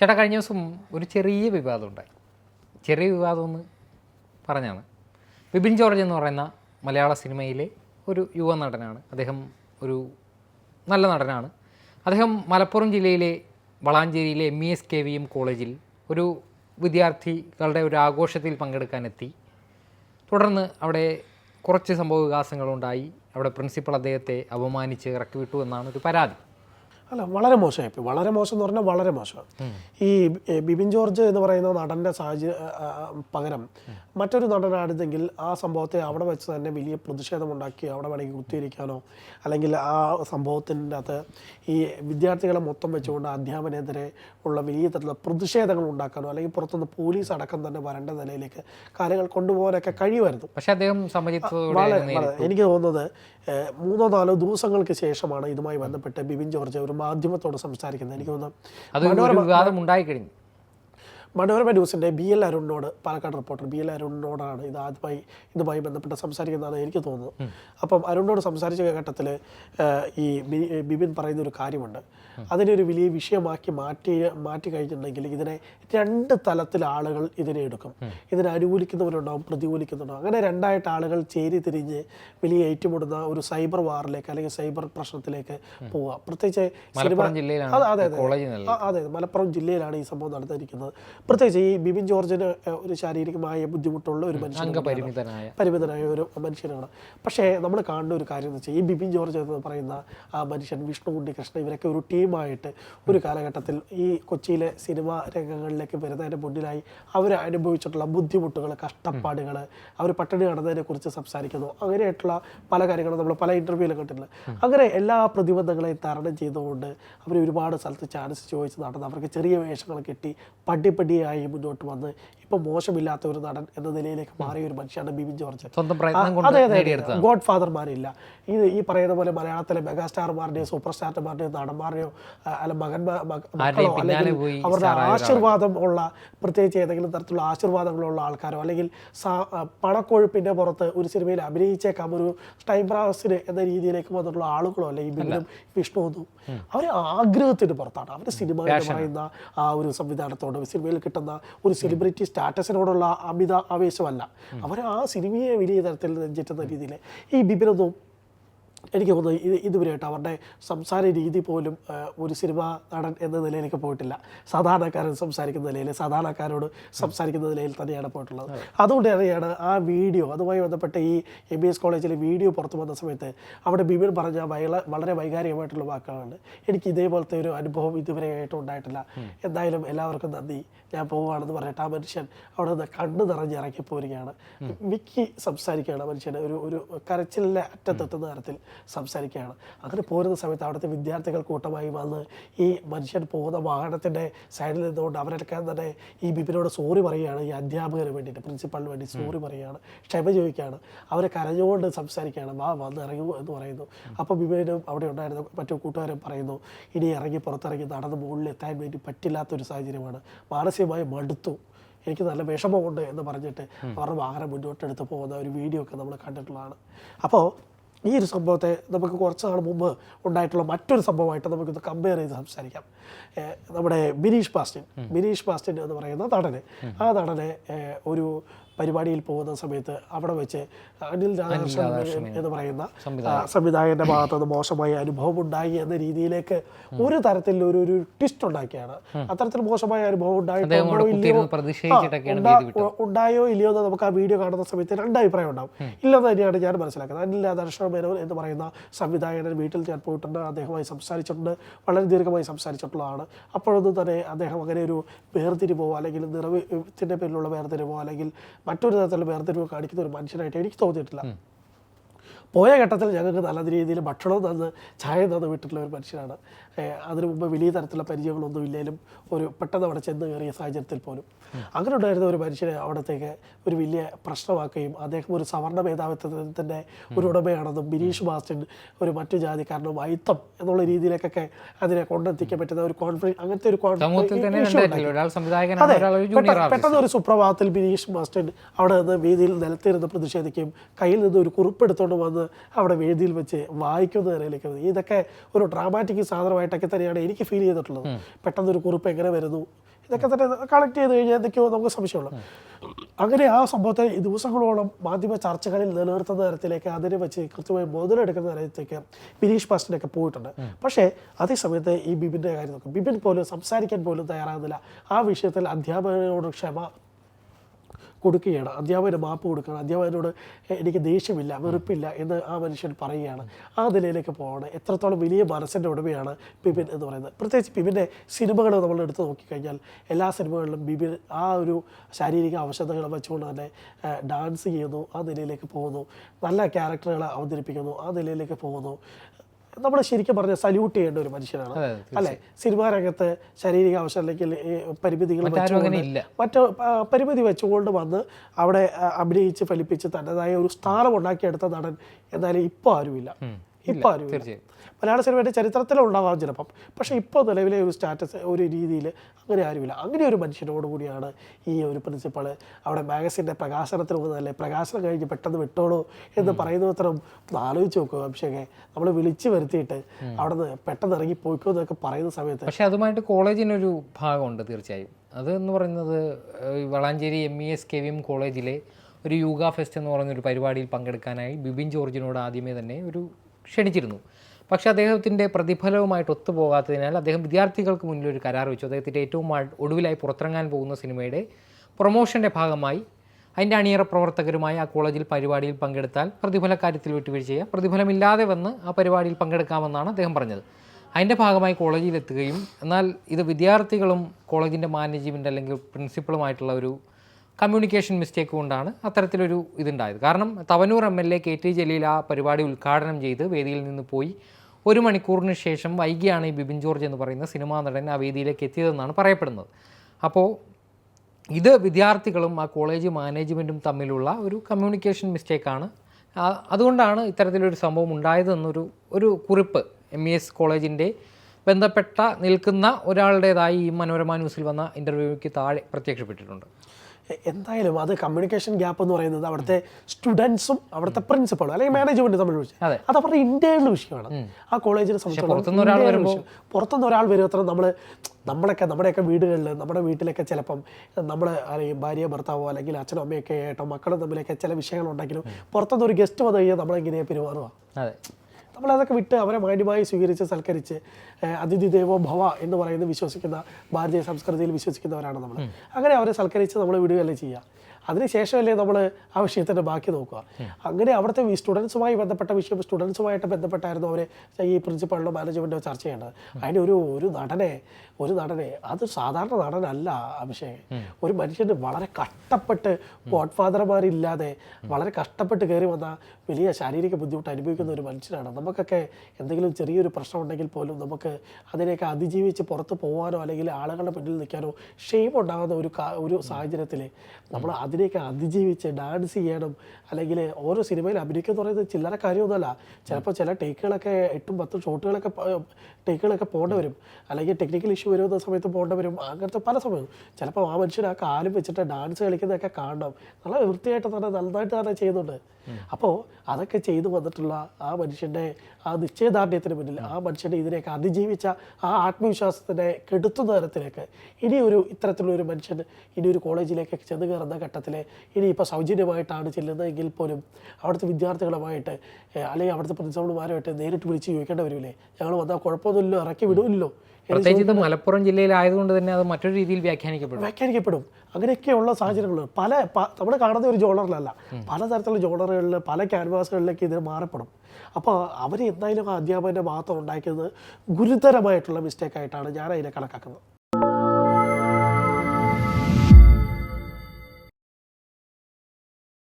ചേട്ടാ കഴിഞ്ഞ ദിവസം ഒരു ചെറിയ വിവാദം ഉണ്ടായി. ചെറിയ വിവാദം എന്ന് പറഞ്ഞാണ്. ബിബിൻ ജോർജ് എന്ന് പറയുന്ന മലയാള സിനിമയിലെ ഒരു യുവ നടനാണ്. അദ്ദേഹം ഒരു നല്ല നടനാണ്. അദ്ദേഹം മലപ്പുറം ജില്ലയിലെ വളാഞ്ചേരിയിലെ M E S K V M കോളേജിൽ ഒരു വിദ്യാർത്ഥികളുടെ ഒരു ആഘോഷത്തിൽ പങ്കെടുക്കാനെത്തി. തുടർന്ന് അവിടെ കുറച്ച് സംഭവ വികാസങ്ങളുണ്ടായി അവിടെ പ്രിൻസിപ്പൾ അദ്ദേഹത്തെ അപമാനിച്ച് ഇറക്കി വിട്ടു എന്നാണ് ഒരു പരാതി. അല്ല വളരെ മോശമായിപ്പോയി വളരെ മോശം എന്ന് പറഞ്ഞാൽ വളരെ മോശമാണ്. ഈ ബിബിൻ ജോർജ് എന്ന് പറയുന്ന നടന്റെ സാഹചര്യ പകരം മറ്റൊരു നടനായിരുന്നെങ്കിൽ ആ സംഭവത്തെ അവിടെ വെച്ച് തന്നെ വലിയ പ്രതിഷേധമുണ്ടാക്കി അവിടെ വേണമെങ്കിൽ കുത്തിയിരിക്കാനോ അല്ലെങ്കിൽ ആ സംഭവത്തിന്റെ അകത്ത് ഈ വിദ്യാർത്ഥികളെ മൊത്തം വെച്ചുകൊണ്ട് അധ്യാപനെതിരെ ഉള്ള വലിയ തരത്തിലുള്ള പ്രതിഷേധങ്ങൾ ഉണ്ടാക്കാനോ അല്ലെങ്കിൽ പുറത്തുനിന്ന് പോലീസ് അടക്കം തന്നെ വരേണ്ട നിലയിലേക്ക് കാര്യങ്ങൾ കൊണ്ടുപോകാനൊക്കെ കഴിയുമായിരുന്നു. പക്ഷേ അദ്ദേഹം വളരെ എനിക്ക് തോന്നുന്നത് മൂന്നോ നാലോ ദിവസങ്ങൾക്ക് ശേഷമാണ് ഇതുമായി ബന്ധപ്പെട്ട് ബിബിൻ ജോർജ് ഒരു മാധ്യമത്തോട് സംസാരിക്കുന്നത് എനിക്ക് തോന്നുന്നു. അത് വിവാദം ഉണ്ടായി കഴിഞ്ഞു മനോരമ ന്യൂസിന്റെ ബി എൽ അരുണിനോട് പാലക്കാട് റിപ്പോർട്ടർ ബി എൽ അരുണിനോടാണ് ഇത് ആദ്യമായി ഇതുമായി ബന്ധപ്പെട്ട് സംസാരിക്കുന്നതാണ് എനിക്ക് തോന്നുന്നത്. അപ്പം അരുണിനോട് സംസാരിച്ച ഘട്ടത്തിൽ ഈ ബിബിൻ പറയുന്ന ഒരു കാര്യമുണ്ട്. അതിനെ ഒരു വലിയ വിഷയമാക്കി മാറ്റി മാറ്റി കഴിഞ്ഞിട്ടുണ്ടെങ്കിൽ ഇതിനെ രണ്ട് തലത്തിൽ ആളുകൾ ഇതിനെ എടുക്കും. ഇതിനെ അനുകൂലിക്കുന്നവരുണ്ടാവും പ്രതികൂലിക്കുന്നുണ്ടാവും അങ്ങനെ രണ്ടായിട്ട് ആളുകൾ ചേരി തിരിഞ്ഞ് വലിയ ഏറ്റുമുടുന്ന ഒരു സൈബർ വാറിലേക്ക് അല്ലെങ്കിൽ സൈബർ പ്രശ്നത്തിലേക്ക് പോവുക പ്രത്യേകിച്ച് അതെ അതെ അതെ. മലപ്പുറം ജില്ലയിലാണ് ഈ സംഭവം നടന്നിരിക്കുന്നത്. പ്രത്യേകിച്ച് ഈ ബിബിൻ ജോർജിന് ഒരു ശാരീരികമായ ബുദ്ധിമുട്ടുള്ള ഒരു മനുഷ്യൻ അംഗപരിമിതനായ. പരിമിതനായ ഒരു മനുഷ്യനാണ്. പക്ഷേ നമ്മൾ കാണുന്ന ഒരു കാര്യം എന്ന് വെച്ചാൽ ഈ ബിബിൻ ജോർജ് എന്ന് പറയുന്ന ആ മനുഷ്യൻ വിഷ്ണു ഉണ്ണികൃഷ്ണൻ ഇവരൊക്കെ ഒരു ടീമായിട്ട് ഒരു കാലഘട്ടത്തിൽ ഈ കൊച്ചിയിലെ സിനിമാ രംഗങ്ങളിലേക്ക് വരുന്നതിന് മുന്നിലായി അവർ അനുഭവിച്ചിട്ടുള്ള ബുദ്ധിമുട്ടുകൾ കഷ്ടപ്പാടുകൾ അവർ പട്ടിണി നടന്നതിനെ കുറിച്ച് സംസാരിക്കുന്നു. അങ്ങനെയായിട്ടുള്ള പല കാര്യങ്ങളും നമ്മൾ പല ഇന്റർവ്യൂവിലും കണ്ടിട്ടുണ്ട്. അങ്ങനെ എല്ലാ പ്രതിബന്ധങ്ങളെയും തരണം ചെയ്തുകൊണ്ട് അവർ ഒരുപാട് സ്ഥലത്ത് ചാൻസ് ചോദിച്ച് നടന്ന് അവർക്ക് ചെറിയ വേഷങ്ങൾ കിട്ടി പടിപടിയായി മുന്നോട്ട് വന്ന് ഇപ്പൊ മോശമില്ലാത്ത ഒരു നടൻ എന്ന നിലയിലേക്ക് മാറിയ ഒരു മനുഷ്യനാണ് ബിബിൻ ജോർജ്. അതെ അതെ ഗോഡ് ഫാദർമാരില്ല ഇത് ഈ പറയുന്ന പോലെ മലയാളത്തിലെ മെഗാസ്റ്റാർമാരുടെയോ സൂപ്പർ സ്റ്റാർമാരുടെയോ നടന്മാരുടെയോ അല്ല മകൻ മക- മക്കളോ അല്ലെങ്കിൽ അവരുടെ ആശീർവാദം ഉള്ള പ്രത്യേകിച്ച് ഏതെങ്കിലും തരത്തിലുള്ള ആശീർവാദങ്ങളുള്ള ആൾക്കാരോ അല്ലെങ്കിൽ പണക്കൊഴുപ്പിന്റെ പുറത്ത് ഒരു സിനിമയിൽ അഭിനയിച്ചേക്കാം ഒരു ടൈം ബ്രാവസിന് എന്ന രീതിയിലേക്ക് വന്നിട്ടുള്ള ആളുകളോ അല്ലെങ്കിൽ ബിബിനും വിഷ്ണു അവർ ആഗ്രഹത്തിന് പുറത്താണ്. അവർ സിനിമ എന്ന് പറയുന്ന ആ ഒരു സംവിധാനത്തോട് സിനിമയിൽ കിട്ടുന്ന ഒരു സെലിബ്രിറ്റി സ്റ്റാറ്റസിനോടുള്ള അമിത ആവേശമല്ല. അവർ ആ സിനിമയെ വലിയ തരത്തിൽ രഞ്ജിറ്റുന്ന രീതിയിൽ ഈ ബിബിനൊന്നും എനിക്ക് തോന്നുന്നു ഇത് ഇതുവരെയായിട്ട് അവരുടെ സംസാര രീതി പോലും ഒരു സിനിമാ നടൻ എന്ന നിലയിലേക്ക് പോയിട്ടില്ല. സാധാരണക്കാരൻ സംസാരിക്കുന്ന നിലയിൽ സാധാരണക്കാരോട് സംസാരിക്കുന്ന നിലയിൽ തന്നെയാണ് പോയിട്ടുള്ളത്. അതുകൊണ്ട് തന്നെയാണ് ആ വീഡിയോ അതുമായി ബന്ധപ്പെട്ട ഈ എം ബി എസ് കോളേജിലെ വീഡിയോ പുറത്തു വന്ന സമയത്ത് അവിടെ ബിബിൻ പറഞ്ഞ വളരെ വൈകാരികമായിട്ടുള്ള വാക്കുകളുണ്ട് എനിക്ക് ഇതേപോലത്തെ ഒരു അനുഭവം ഇതുവരെയായിട്ടും ഉണ്ടായിട്ടില്ല. എന്തായാലും എല്ലാവർക്കും നന്ദി. ഞാൻ പോവുകയാണെന്ന് പറഞ്ഞിട്ട് ആ മനുഷ്യൻ അവിടെ നിന്ന് കണ്ണു നിറഞ്ഞ് ഇറങ്ങി പോരുകയാണ് വിക്കി സംസാരിക്കുകയാണ് മനുഷ്യൻ ഒരു ഒരു കരച്ചിലിന്റെ അറ്റത്തെത്തുന്ന തരത്തിൽ സംസാരിക്കുകയാണ്. അങ്ങനെ പോരുന്ന സമയത്ത് അവിടുത്തെ വിദ്യാർത്ഥികൾ കൂട്ടമായി വന്ന് ഈ മനുഷ്യൻ പോകുന്ന വാഹനത്തിന്റെ സൈഡിൽ നിന്നുകൊണ്ട് അവരൊക്കെ തന്നെ ഈ ബിപിനോട് സോറി പറയുകയാണ്. ഈ അധ്യാപകന് വേണ്ടിയിട്ട് പ്രിൻസിപ്പളിന് വേണ്ടി സോറി പറയുകയാണ്. ക്ഷമ ചോദിക്കുകയാണ്. അവരെ കരഞ്ഞുകൊണ്ട് സംസാരിക്കുകയാണ്. വാ വന്ന് ഇറങ്ങൂ എന്ന് പറയുന്നു. അപ്പോൾ ബിപിനും അവിടെ ഉണ്ടായിരുന്ന മറ്റു കൂട്ടുകാരും പറയുന്നു ഇനി ഇറങ്ങി പുറത്തിറങ്ങി നടന്ന് മുകളിൽ എത്താൻ വേണ്ടി പറ്റില്ലാത്തൊരു സാഹചര്യമാണ്. മാനസികമായി മടുത്തു. എനിക്ക് നല്ല വിഷമമുണ്ട് എന്ന് പറഞ്ഞിട്ട് അവരുടെ വാഹനം മുന്നോട്ടെടുത്ത് പോകുന്ന ഒരു വീഡിയോ ഒക്കെ നമ്മൾ കണ്ടിട്ടുള്ളതാണ്. അപ്പോൾ ഈ ഒരു സംഭവത്തെ നമുക്ക് കുറച്ച് നാൾ മുമ്പ് ഉണ്ടായിട്ടുള്ള മറ്റൊരു സംഭവമായിട്ട് നമുക്കിത് കമ്പയർ ചെയ്ത് സംസാരിക്കാം. നമ്മുടെ ബിനീഷ് ബാസ്റ്റിൻ ബിനീഷ് ബാസ്റ്റിൻ എന്ന് പറയുന്ന നടന്. ആ നടനെ ഒരു പരിപാടിയിൽ പോകുന്ന സമയത്ത് അവിടെ വെച്ച് അനിൽ രാധാകൃഷ്ണൻ എന്ന് പറയുന്ന സംവിധായകന്റെ ഭാഗത്ത് നിന്ന് മോശമായ അനുഭവം ഉണ്ടായി എന്ന രീതിയിലേക്ക് ഒരു തരത്തിൽ ഒരു ഒരു ട്വിസ്റ്റ് ഉണ്ടാക്കിയാണ്. അത്തരത്തിൽ മോശമായ അനുഭവം ഉണ്ടായിട്ടുണ്ടോ അവിടെ ഇല്ലയോ? ഉണ്ടായോ ഇല്ലയോ എന്ന് നമുക്ക് ആ വീഡിയോ കാണുന്ന സമയത്ത് രണ്ട് അഭിപ്രായം ഉണ്ടാവും. ഇല്ലെന്ന് തന്നെയാണ് ഞാൻ മനസ്സിലാക്കുന്നത്. അനിൽ രാധാകൃഷ്ണൻ മേനോൻ എന്ന് പറയുന്ന സംവിധായകൻ വീട്ടിൽ ഞാൻ പോയിട്ടുണ്ട്. അദ്ദേഹമായി സംസാരിച്ചിട്ടുണ്ട്. വളരെ ദീർഘമായി സംസാരിച്ചിട്ടുള്ളതാണ്. അപ്പോഴൊന്നും തന്നെ അദ്ദേഹം അങ്ങനെ ഒരു വേർതിരിവോ അല്ലെങ്കിൽ നിറവിന്റെ പേരിലുള്ള വേർതിരിവോ അല്ലെങ്കിൽ മറ്റൊരു തരത്തിലുള്ള വേർതിരിവ് കാണിക്കുന്ന ഒരു മനുഷ്യനായിട്ട് എനിക്ക് തോന്നിയിട്ടില്ല. പോയ ഘട്ടത്തിൽ ഞങ്ങൾക്ക് നല്ല രീതിയിൽ ഭക്ഷണവും തന്ന് ചായ തന്ന് വിട്ടിട്ടുള്ള ഒരു മനുഷ്യനാണ്. അതിനു മുമ്പ് വലിയ തരത്തിലുള്ള പരിചയങ്ങളൊന്നും ഇല്ലെങ്കിലും ഒരു പെട്ടെന്ന് അവിടെ ചെന്ന് കയറിയ സാഹചര്യത്തിൽ പോലും. അങ്ങനെ ഉണ്ടായിരുന്ന ഒരു മനുഷ്യനെ അവിടത്തേക്ക് ഒരു വലിയ പ്രശ്നമാക്കുകയും അദ്ദേഹം ഒരു സവർണ മേധാവിത്വത്തിന്റെ ഒരു ഉടമയാണെന്നും ബിനീഷ് മാസ്റ്റിൻ ഒരു മറ്റു ജാതിക്കാരനും അയിത്തം എന്നുള്ള രീതിയിലേക്കൊക്കെ അതിനെ കൊണ്ടെത്തിക്കാൻ പറ്റുന്ന ഒരു കോൺഫ്ലിക്ട് അങ്ങനത്തെ ഒരു അതെ പെട്ടെന്ന് ഒരു സുപ്രഭാതത്തിൽ ബിനീഷ് മാസ്റ്റർ അവിടെ നിന്ന് വീതിയിൽ നിലത്തിരുന്ന് പ്രതിഷേധിക്കുകയും കയ്യിൽ നിന്ന് ഒരു കുറിപ്പെടുത്തുകൊണ്ട് വന്ന് അവിടെ വേദിയിൽ വെച്ച് വായിക്കുന്ന നിലയിലേക്ക്. ഇതൊക്കെ ഒരു ഡ്രാമാറ്റിക് സാധനമായിട്ടൊക്കെ തന്നെയാണ് എനിക്ക് ഫീൽ ചെയ്തിട്ടുള്ളത്. പെട്ടെന്ന് ഒരു കുറിപ്പ് എങ്ങനെ വരുന്നു? ഇതൊക്കെ തന്നെ കളക്ട് ചെയ്ത് കഴിഞ്ഞാൽ എന്തൊക്കെയോ നമുക്ക് സംശയമുള്ളൂ. അങ്ങനെ ആ സംഭവത്തെ ഈ ദിവസങ്ങളോളം മാധ്യമ ചർച്ചകളിൽ നിലനിർത്തുന്ന തരത്തിലേക്ക് അതിനെ വെച്ച് കൃത്യമായി മുതലെടുക്കുന്ന തരത്തിലേക്ക് ബിനീഷ് ബാസ്റ്റിനൊക്കെ പോയിട്ടുണ്ട്. പക്ഷേ അതേ സമയത്ത് ഈ ബിബിന്റെ കാര്യം നോക്കും. ബിബിൻ പോലും സംസാരിക്കാൻ പോലും തയ്യാറാകുന്നില്ല. ആ വിഷയത്തിൽ അധ്യാപകരോട് ക്ഷമ കൊടുക്കുകയാണ്. അധ്യാപകന് മാപ്പ് കൊടുക്കുകയാണ്. അധ്യാപകനോട് എനിക്ക് ദേഷ്യമില്ല വെറുപ്പില്ല എന്ന് ആ മനുഷ്യൻ പറയുകയാണ്. ആ നിലയിലേക്ക് പോവാണ്. എത്രത്തോളം വലിയ മനസ്സിന്റെ ഉടമയാണ് ബിബിൻ എന്ന് പറയുന്നത്. പ്രത്യേകിച്ച് ബിബിന്റെ സിനിമകൾ നമ്മൾ എടുത്ത് നോക്കിക്കഴിഞ്ഞാൽ എല്ലാ സിനിമകളിലും ബിബിൻ ആ ഒരു ശാരീരിക അവശതകൾ വെച്ചുകൊണ്ട് തന്നെ ഡാൻസ് ചെയ്യുന്നു ആ നിലയിലേക്ക് പോകുന്നു നല്ല ക്യാരക്ടറുകളെ അവതരിപ്പിക്കുന്നു ആ നിലയിലേക്ക് പോകുന്നു. നമ്മൾ ശരിക്കും പറഞ്ഞ സല്യൂട്ട് ചെയ്യേണ്ട ഒരു മനുഷ്യനാണ്. അല്ലെ? സിനിമാ രംഗത്ത് ശാരീരിക ഈ പരിമിതികൾ. മറ്റു പരിമിതി വെച്ചുകൊണ്ട് വന്ന് അവിടെ അഭിനയിച്ച് ഫലിപ്പിച്ച് തന്നതായ ഒരു സ്ഥാനം ഉണ്ടാക്കിയെടുത്ത നടൻ എന്നാലും ഇപ്പോൾ ആരുമില്ല. ഇപ്പോൾ ആരും തീർച്ചയായും. മലയാള സിനിമയുടെ ചരിത്രത്തിലുണ്ടാകാം ചിലപ്പം. പക്ഷേ ഇപ്പോൾ നിലവിലെ ഒരു സ്റ്റാറ്റസ് ഒരു രീതിയിൽ അങ്ങനെ ആരുമില്ല. അങ്ങനെ ഒരു മനുഷ്യനോട് കൂടിയാണ് ഈ ഒരു പ്രിൻസിപ്പൾ അവിടെ മാഗസിന്റെ പ്രകാശനത്തിന് പോകുന്നതല്ലേ പ്രകാശനം കഴിഞ്ഞ് പെട്ടെന്ന് വിട്ടോളൂ എന്ന് പറയുന്ന അത്രം ആലോചിച്ച് നോക്കുക അഭിഷേകെ. നമ്മൾ വിളിച്ചു വരുത്തിയിട്ട് അവിടെ നിന്ന് പെട്ടെന്ന് ഇറങ്ങി പോയിക്കോ എന്നൊക്കെ പറയുന്ന സമയത്ത് പക്ഷേ അതുമായിട്ട് കോളേജിനൊരു ഭാഗമുണ്ട് തീർച്ചയായും. അത് എന്ന് പറയുന്നത് Valanchery M E S K V M കോളേജിലെ ഒരു യോഗ ഫെസ്റ്റ് എന്ന് പറയുന്ന ഒരു പരിപാടിയിൽ പങ്കെടുക്കാനായി ബിബിൻ ജോർജിനോട് ആദ്യമേ തന്നെ ഒരു ക്ഷണിച്ചിരുന്നു. പക്ഷേ അദ്ദേഹത്തിന്റെ പ്രതിഫലവുമായിട്ട് ഒത്തുപോകാത്തതിനാൽ അദ്ദേഹം വിദ്യാർത്ഥികൾക്ക് മുന്നിൽ ഒരു കരാർ വെച്ചു. അദ്ദേഹത്തിന്റെ ഏറ്റവും ഒടുവിലായി പുറത്തിറങ്ങാൻ പോകുന്ന സിനിമയുടെ പ്രൊമോഷന്റെ ഭാഗമായി അതിന്റെ അണിയറ പ്രവർത്തകരുമായി ആ കോളേജിൽ പരിപാടിയിൽ പങ്കെടുത്താൽ പ്രതിഫല കാര്യത്തിൽ വിട്ടുവീഴ്ച പ്രതിഫലമില്ലാതെ വന്ന് ആ പരിപാടിയിൽ പങ്കെടുക്കാമെന്നാണ് അദ്ദേഹം പറഞ്ഞത്. അതിന്റെ ഭാഗമായി കോളേജിലെത്തുകയും എന്നാൽ ഇത് വിദ്യാർത്ഥികളും കോളേജിന്റെ മാനേജ്മെന്റ് അല്ലെങ്കിൽ പ്രിൻസിപ്പളുമായിട്ടുള്ള ഒരു കമ്മ്യൂണിക്കേഷൻ മിസ്റ്റേക്ക് കൊണ്ടാണ് അത്തരത്തിലൊരു ഇതുണ്ടായത്. കാരണം Thavanur M L A K T Jaleel ആ പരിപാടി ഉദ്ഘാടനം ചെയ്ത് വേദിയിൽ നിന്ന് പോയി ഒരു മണിക്കൂറിന് ശേഷം വൈകിയാണ് ഈ ബിബിൻ ജോർജ് എന്ന് പറയുന്ന സിനിമാ നടൻ ആ വേദിയിലേക്ക് എത്തിയതെന്നാണ് പറയപ്പെടുന്നത്. അപ്പോൾ ഇത് വിദ്യാർത്ഥികളും ആ കോളേജ് മാനേജ്മെന്റും തമ്മിലുള്ള ഒരു കമ്മ്യൂണിക്കേഷൻ മിസ്റ്റേക്കാണ്. അതുകൊണ്ടാണ് ഇത്തരത്തിലൊരു സംഭവം ഉണ്ടായതെന്നൊരു ഒരു കുറിപ്പ് എം ഇ എസ് കോളേജിന്റെ ബന്ധപ്പെട്ട നിൽക്കുന്ന ഒരാളുടേതായി ഈ മനോരമ ന്യൂസിൽ വന്ന ഇന്റർവ്യൂക്ക് താഴെ പ്രത്യക്ഷപ്പെട്ടിട്ടുണ്ട്. എന്തായാലും അത് കമ്മ്യൂണിക്കേഷൻ ഗ്യാപ്പ് എന്ന് പറയുന്നത് അവിടുത്തെ സ്റ്റുഡൻസും അവിടുത്തെ പ്രിൻസിപ്പളും അല്ലെങ്കിൽ മാനേജ്മെന്റ് തമ്മിൽ വിഷയം. അതെ. അവരുടെ ഇന്റേണൽ വിഷയമാണ്. ആ കോളേജിനെ പുറത്തുനിന്ന് ഒരാൾ വരുമ്പോൾ- വിഷയം. പുറത്തുനിന്ന് ഒരാൾ വരുമത്ര നമ്മൾ നമ്മളൊക്കെ നമ്മുടെയൊക്കെ വീടുകളിൽ നമ്മുടെ വീട്ടിലൊക്കെ ചിലപ്പം നമ്മൾ അല്ലെങ്കിൽ ഭാര്യ ഭർത്താവോ അല്ലെങ്കിൽ അച്ഛനും അമ്മയൊക്കെ ആയിട്ടോ മക്കളും തമ്മിലൊക്കെ ചില വിഷയങ്ങൾ ഉണ്ടെങ്കിലും പുറത്തുനിന്ന് ഒരു ഗസ്റ്റ് വന്നു കഴിഞ്ഞാൽ നമ്മളെങ്ങനെയാണ് പെരുമാറുക? അതെ നമ്മളതൊക്കെ വിട്ട് അവരെ മാന്യമായി സ്വീകരിച്ച് സൽക്കരിച്ച് അതിഥി ദേവോ ഭവ എന്ന് പറയുന്ന വിശ്വസിക്കുന്ന ഭാരതീയ സംസ്കൃതിയിൽ വിശ്വസിക്കുന്നവരാണ് നമ്മൾ. അങ്ങനെ അവരെ സൽക്കരിച്ച് നമ്മൾ വിടുകയല്ലേ ചെയ്യുക. അതിനുശേഷമല്ലേ നമ്മൾ ആ വിഷയത്തിന്റെ ബാക്കി നോക്കുക. അങ്ങനെ അവിടുത്തെ സ്റ്റുഡൻസുമായി ബന്ധപ്പെട്ട വിഷയം സ്റ്റുഡൻസുമായിട്ട് ബന്ധപ്പെട്ടായിരുന്നു അവർ ഈ പ്രിൻസിപ്പളിലോ മാനേജ്മെന്റോ ചർച്ച ചെയ്യേണ്ടത്. അതിന് ഒരു ഒരു നടനെ ഒരു നടനെ അത് സാധാരണ നടനല്ല അഭിഷേക് ഒരു മനുഷ്യന് വളരെ കഷ്ടപ്പെട്ട് ഗോഡ് ഫാദർമാരില്ലാതെ വളരെ കഷ്ടപ്പെട്ട് കയറി വന്ന വലിയ ശാരീരിക ബുദ്ധിമുട്ട് അനുഭവിക്കുന്ന ഒരു മനുഷ്യനാണ്. നമുക്കൊക്കെ എന്തെങ്കിലും ചെറിയൊരു പ്രശ്നം ഉണ്ടെങ്കിൽ പോലും നമുക്ക് അതിനെയൊക്കെ അതിജീവിച്ച് പുറത്ത് പോകാനോ അല്ലെങ്കിൽ ആളുകളുടെ മുന്നിൽ നിൽക്കാനോ ഷെയിം ഉണ്ടാകുന്ന ഒരു ഒരു സാഹചര്യത്തിൽ നമ്മൾ അതിനെയൊക്കെ അതിജീവിച്ച് ഡാൻസ് ചെയ്യണം. അല്ലെങ്കിൽ ഓരോ സിനിമയിൽ അഭിനയിക്കുക എന്ന് പറയുന്നത് ചില്ലറ കാര്യമൊന്നുമല്ല. ചിലപ്പോൾ ചില ടേക്കുകളൊക്കെ എട്ടും പത്തും ഷോട്ടുകളൊക്കെ ടേക്കുകളൊക്കെ പോകേണ്ടി വരും. അല്ലെങ്കിൽ ടെക്നിക്കൽ ഇഷ്യൂ വരുന്ന സമയത്ത് പോകേണ്ടി വരും. അങ്ങനത്തെ പല സമയവും. ചിലപ്പോൾ ആ മനുഷ്യൻ ആ കാലും വെച്ചിട്ട് ഡാൻസ് കളിക്കുന്നതൊക്കെ കാണണം. നല്ല വൃത്തിയായിട്ട് തന്നെ നന്നായിട്ട് തന്നെ ചെയ്യുന്നുണ്ട്. അപ്പോൾ അതൊക്കെ ചെയ്തു വന്നിട്ടുള്ള ആ മനുഷ്യന്റെ ആ നിശ്ചയദാർഢ്യത്തിന് മുന്നിൽ ആ മനുഷ്യന്റെ ഇതിനെയൊക്കെ അതിജീവിച്ച ആ ആത്മവിശ്വാസത്തിനെ കെടുത്തുന്ന തരത്തിലേക്ക് ഇനി ഒരു ഇത്തരത്തിലുള്ള ഒരു മനുഷ്യൻ ഇനി ഒരു കോളേജിലേക്കൊക്കെ ചെന്ന് കയറുന്ന ഘട്ടത്തിൽ ഇനി ഇപ്പോൾ സൗജന്യമായിട്ടാണ് ചെല്ലുന്നതെങ്കിൽ പോലും അവിടുത്തെ വിദ്യാർത്ഥികളുമായിട്ട് അല്ലെങ്കിൽ അവിടുത്തെ പ്രിൻസിപ്പൾമാരുമായിട്ട് നേരിട്ട് വിളിച്ച് ചോദിക്കേണ്ടി വരില്ലേ? ഞങ്ങൾ വന്നാൽ കുഴപ്പമൊന്നുമില്ലല്ലോ ഇറക്കി വിടുമല്ലോ പ്രത്യേകിച്ച് ഇത് മലപ്പുറം ജില്ലയിലായതുകൊണ്ട് തന്നെ അത് മറ്റൊരു രീതിയിൽ വ്യാഖ്യാനിക്കപ്പെടും. വ്യാഖ്യാനിക്കപ്പെടും. അങ്ങനെയൊക്കെയുള്ള സാഹചര്യങ്ങൾ പല നമ്മൾ കാണുന്ന ഒരു ജോണറിലല്ല. പലതരത്തിലുള്ള ജോണറുകളിൽ പല ക്യാൻവാസുകളിലേക്ക് ഇത് മാറപ്പെടും. അപ്പോൾ അവർ എന്തായാലും ആ അധ്യാപകന്റെ ഭാഗത്ത് ഉണ്ടാക്കിയത് ഗുരുതരമായിട്ടുള്ള മിസ്റ്റേക്കായിട്ടാണ് ഞാൻ അതിനെ കണക്കാക്കുന്നത്.